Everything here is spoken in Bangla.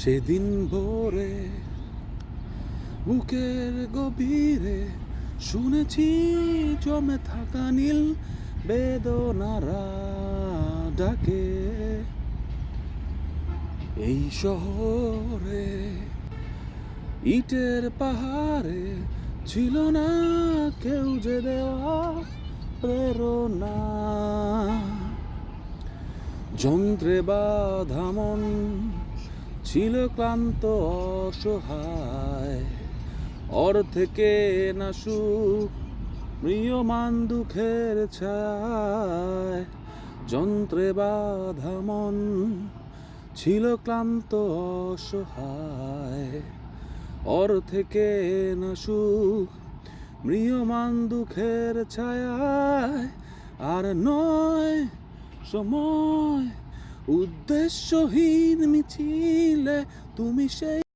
সেদিন ভোরে বুকের গভীরে শুনেছি জমে থাকা নীল বেদনারা ডাকে। এই শহরে ইটের পাহাড়ে ছিল না কেউ যে দেওয়া প্রেরণা। যন্ত্রে বাধা মন ছিল ক্লান্ত অসহায় অর থেকে না সুখ প্রিয়মান দুঃখের ছায়। যন্ত্রে বাধা মন ছিল ক্লান্ত অসহায় অর থেকে না সুখ মৃয়মান দুঃখের ছায়ায় আর নয়, সময়, উদ্দেশ্যহীন মিছিলে তুমি সেই